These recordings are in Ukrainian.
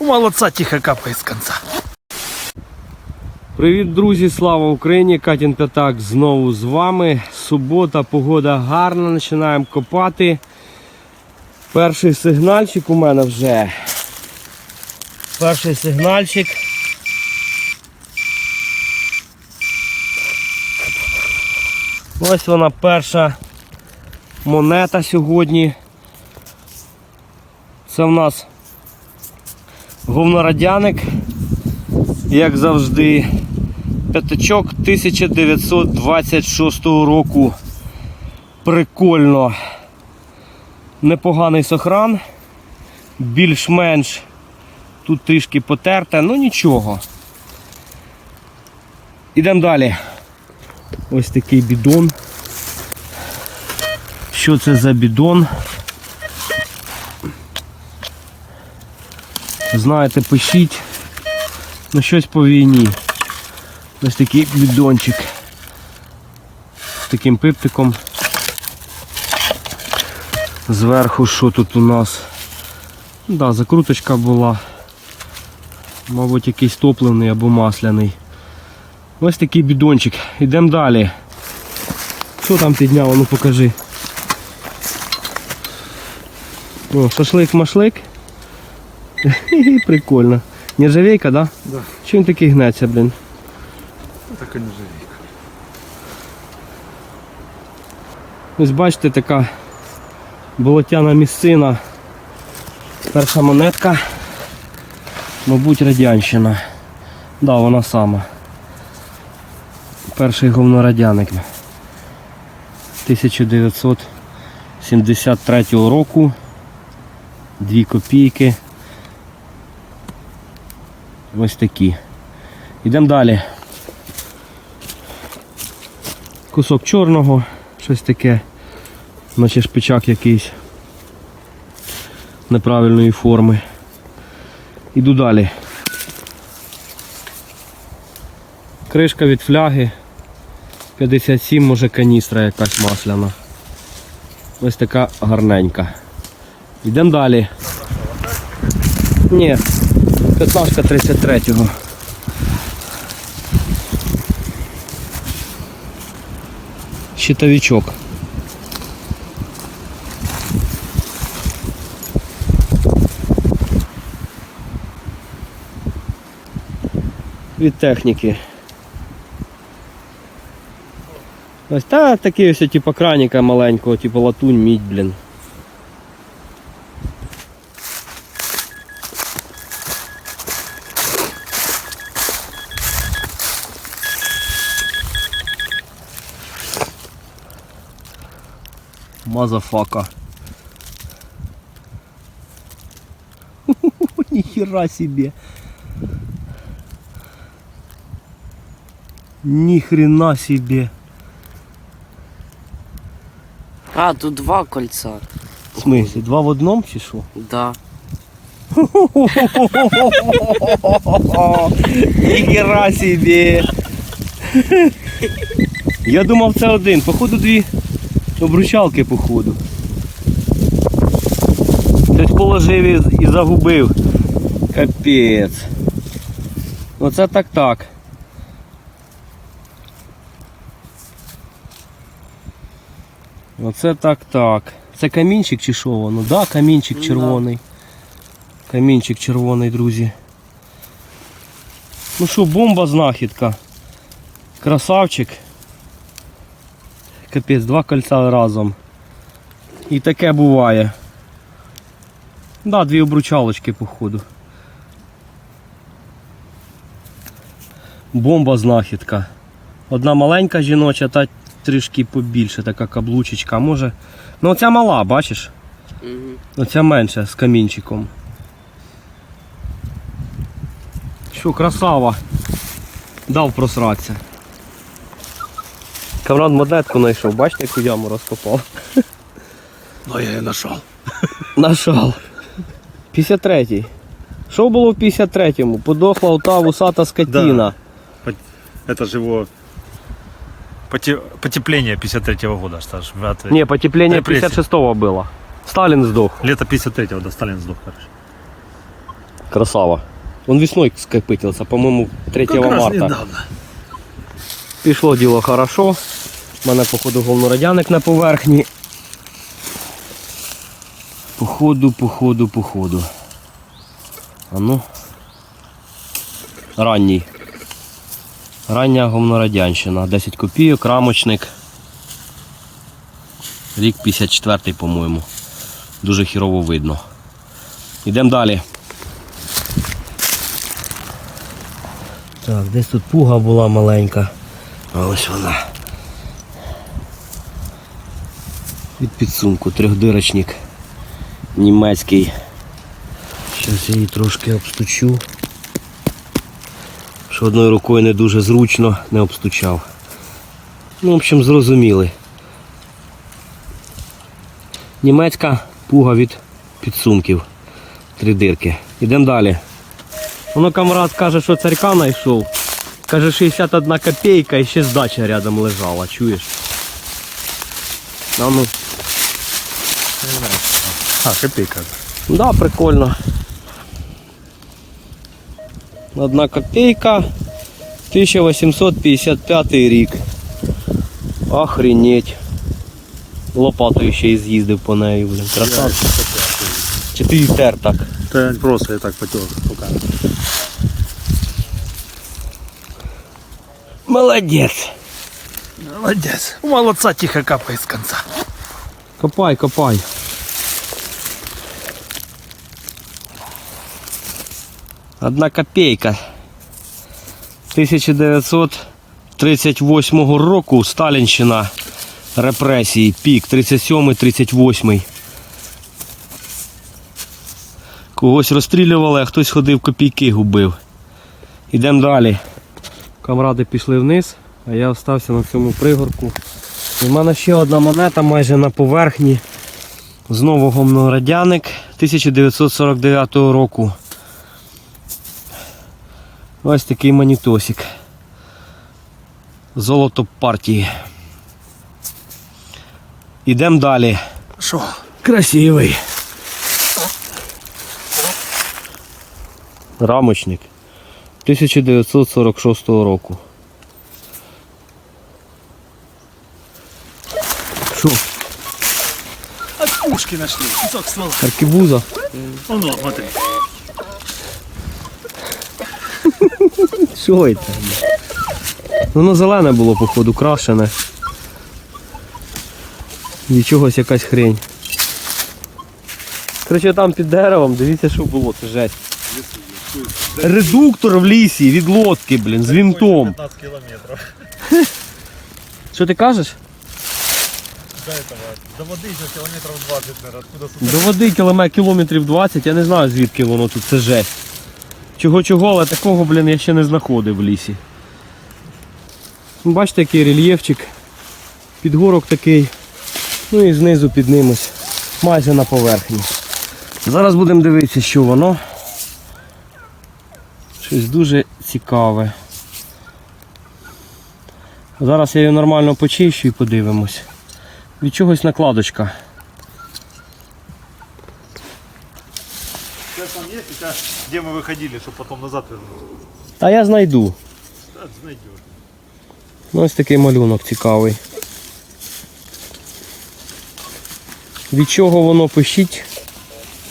У молодца тихо капает с конца. Привіт, друзі! Слава Україні! Катін П'ятак знову з вами. Субота, погода гарна, починаємо копати. Перший сигнальчик у мене вже. Перший сигнальчик. Ось вона перша монета сьогодні. Це в нас говнорадяник, як завжди. П'ятачок 1926 року. Прикольно. Непоганий сохран. Більш-менш тут трішки потерте, ну нічого. Ідемо далі. Ось такий бідон. Що це за бідон? Знаєте, пишіть. Ну щось по війні. Ось такий бідончик з таким пиптиком. Зверху що тут у нас? Да, закруточка була. Мабуть, якийсь топливний або масляний. Ось такий бідончик. Йдемо далі. Що там підняло? Ну покажи. О, шашлик-машлик. Прикольно. Нержавейка, да? Да. Чим такий гнеться, блін? Так и не живи. Ось бачите, така болотяна місцина. Перша монетка. Мабуть, радянщина. Да, вона сама. Перший говнорадяник. 1973 року. Дві копійки. Ось такі. Йдемо далі. Кусок чорного, щось таке, наче шпичак якийсь неправильної форми. Іду далі. Кришка від фляги 57, може каністра якась масляна. Ось така гарненька. Йдемо далі. Ні, 15 33-го. щитовичок. Від техніки. Ось та такий ось типу краніка маленького, типу латунь, мідь, блін. Мазафака. Нихера себе. Ни хрена себе. А, тут два кольца. В смысле, два в одном що? Да. Ніхера собі. Я думав це один. Походу дві обручалки, походу. Хтось положив і, загубив. Капець. Оце так так. Оце так так. Це камінчик чи що воно? Да, камінчик червоний. Камінчик червоний, друзі. Ну що, бомба знахідка. Красавчик. Капець, два кольця разом. І таке буває. Да, дві обручалочки, походу. Бомба знахідка. Одна маленька жіноча, та трішки побільше, така каблучечка. Може. Ну оця мала, бачиш? Угу. Оця менша з камінчиком. Що, красава. Дав просратися. Камрад монетку знайшов, бачите, яку яму розкопав. Но я и нашел. Нашов. 53-й. Що було в 53-му? Подохла ота вусата скотіна. Это же его поте- потепление 53-го года, что ж, в ответе. Ні, потеплення Репресії. 56-го було. Сталін здох. Лето 53-го, да, Сталин сдох, короче. Красава. Он весною скопытился, по-моему, 3 Как раз марта. недавно. Пішло діло хорошо. У мене, походу, головнорадяник на поверхні. Походу, походу, походу. А ну. Ранній. Рання говнорадянщина. 10 копійок, рамочник. Рік 54-й, по-моєму. Дуже хірово видно. Йдемо далі. Так, десь тут пуга була маленька. Ось вона. Від підсумку трьохдирочник німецький. Зараз я її трошки обстучу. Що одною рукою не дуже зручно не обстучав. Ну, в общем, зрозуміли. Німецька пуга від підсумків. Три дирки. Ідемо далі. Воно камрад каже, що царька знайшов. Каже, 61 копійка і ще здача рядом лежала, чуєш? А ну, А, копейка. да, прикольно. Одна копійка, 1855 рік. Охренеть. Лопатою ще й з'їздив по неї, блін. Красавчик. Чи ти її тер так? Да просто я так потер руками. Молодець. Молодец. У молодца тихо капает с конца. Копай, копай. Одна копейка. 1938 року Сталінщина. Репресії. Пік 37-38. Когось розстрілювали, а хтось ходив копійки губив. Ідемо далі. Камради пішли вниз, а я остався на цьому пригорку. В мене ще одна монета майже на поверхні. Знову гомнорадяник 1949 року. Ось такий манітосик. Золото партії. Ідемо далі. Шо? Красивий. Рамочник 1946 року. Що? От пушки нашли. Кусок ствола. Аркебуза? Ну, смотри. Що це? Воно зелене було, походу, крашене. Від чогось якась хрень. Короче, там під деревом, дивіться, що було, це жесть. Редуктор в лісі від лодки, блін, з вінтом. 15 километров. Що ти кажеш? До этого. До воды еще километров 20, наверное. Откуда? До води кілометрів 20, я не знаю звідки воно тут, це жесть. Чого чого, але такого, блін, я ще не знаходив в лісі. Бачите, який рельєфчик. Підгорок такий. Ну і знизу під ним ось. Майже на поверхні. Зараз будемо дивитися, що воно. Щось дуже цікаве. Зараз я її нормально почищу і подивимось. Від чогось накладочка. Сейчас там есть, у тебя, где мы выходили, чтобы потом назад вернуться. Та я знайду. Да, найдешь. Ну, ось такий малюнок цікавий. Від чого воно пишіть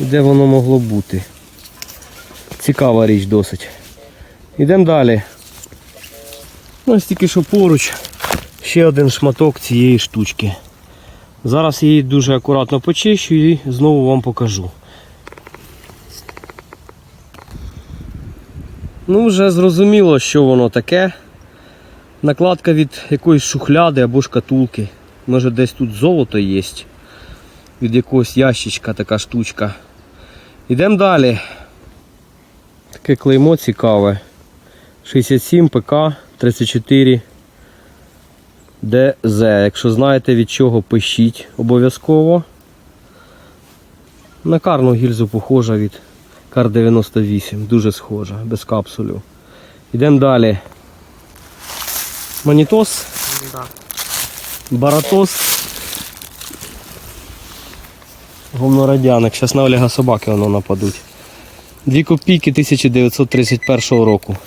і де воно могло бути. Цікава річ досить. Йдемо далі. Ну, Ось тільки що поруч ще один шматок цієї штучки. Зараз її дуже акуратно почищу і знову вам покажу. Ну, вже зрозуміло, що воно таке. Накладка від якоїсь шухляди або шкатулки. Може десь тут золото є. Від якогось ящичка така штучка. Йдемо далі. Таке клеймо цікаве. 67 ПК 34 ДЗ. Якщо знаєте від чого, пишіть обов'язково. На карну гільзу похожа від Кар 98. Дуже схожа, без капсулю. Йдемо далі. Манітос, Да. баратос. Гомнорадяник. Зараз на Олега собаки воно нападуть. Дві копійки 1931 року.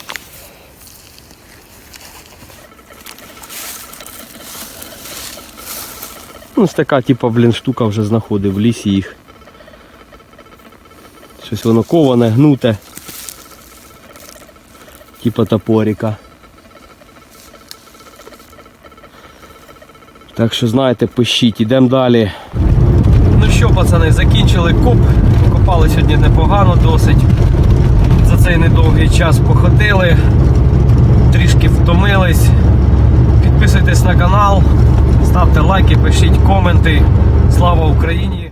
Ну, Ось така, типа, блін, штука вже знаходив в лісі їх. Щось воно коване, гнуте. Типа топорика. Так що знаєте, пишіть, ідемо далі. Ну що, пацани, закінчили коп. Копали сьогодні непогано досить. За цей недовгий час походили, трішки втомились. Підписуйтесь на канал, ставте лайки, пишіть коменти. Слава Україні!